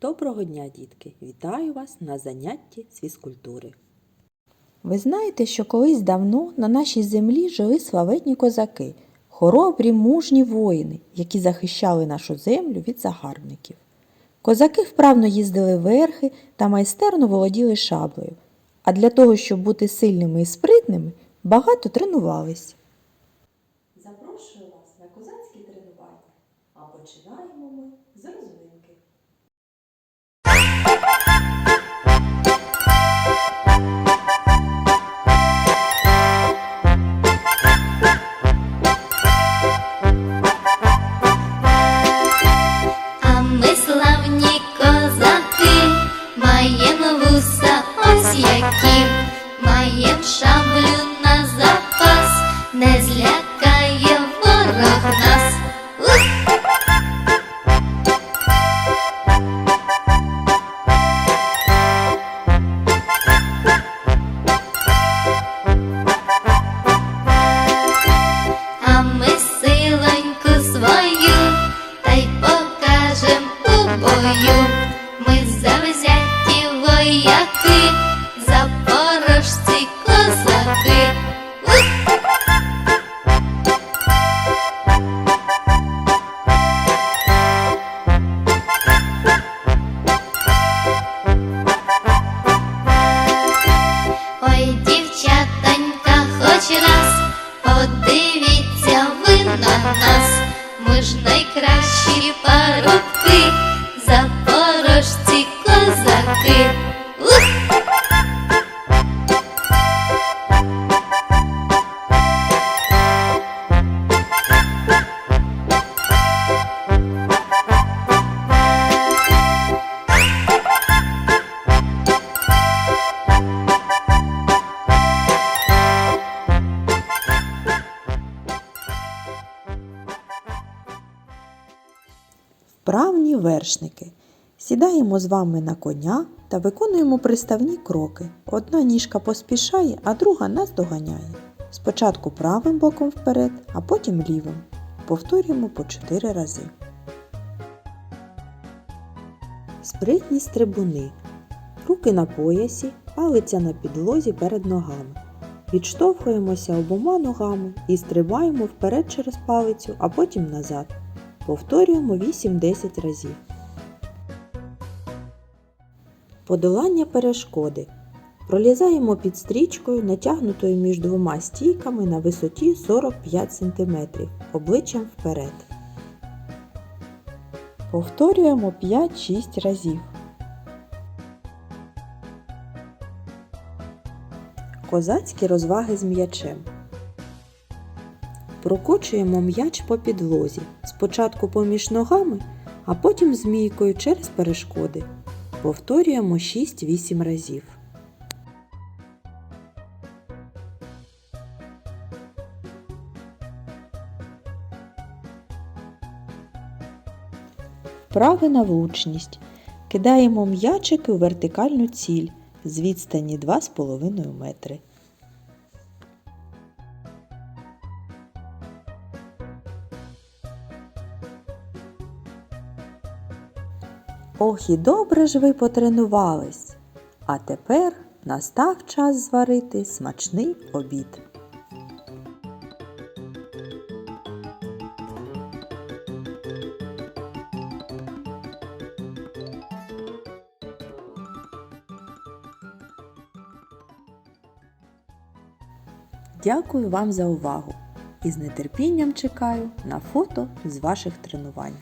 Доброго дня, дітки! Вітаю вас на занятті з фізкультури. Ви знаєте, що колись давно на нашій землі жили славетні козаки, хоробрі мужні воїни, які захищали нашу землю від загарбників. Козаки вправно їздили верхи та майстерно володіли шаблею, а для того, щоб бути сильними і спритними, багато тренувались. Запрошую вас на козацькі тренування, а починаємо ми з розминки. завзяті вояки, запорожці козаки. Ух! Ой, дівчатонька, хоч раз подивіться ви на нас, ми ж найкращі парубки, запорожці Козаки. Ух! Вершники. Сідаємо з вами на коня та виконуємо приставні кроки. Одна ніжка поспішає, а друга нас доганяє. Спочатку правим боком вперед, а потім лівим. Повторюємо по 4 рази. Спритні стрибуни. Руки на поясі, палиця на підлозі перед ногами. Відштовхуємося обома ногами і стрибаємо вперед через палицю, а потім назад. Повторюємо 8-10 разів. Подолання перешкоди. Пролізаємо під стрічкою, натягнутою між двома стійками на висоті 45 см, обличчям вперед. Повторюємо 5-6 разів. Козацькі розваги з м'ячем. Прокочуємо м'яч по підлозі, спочатку поміж ногами, а потім змійкою через перешкоди. Повторюємо 6-8 разів. Вправи на влучність. Кидаємо м'ячики у вертикальну ціль з відстані 2,5 метри. Ох і добре ж ви потренувались. А тепер настав час зварити смачний обід. Дякую вам за увагу і з нетерпінням чекаю на фото з ваших тренувань.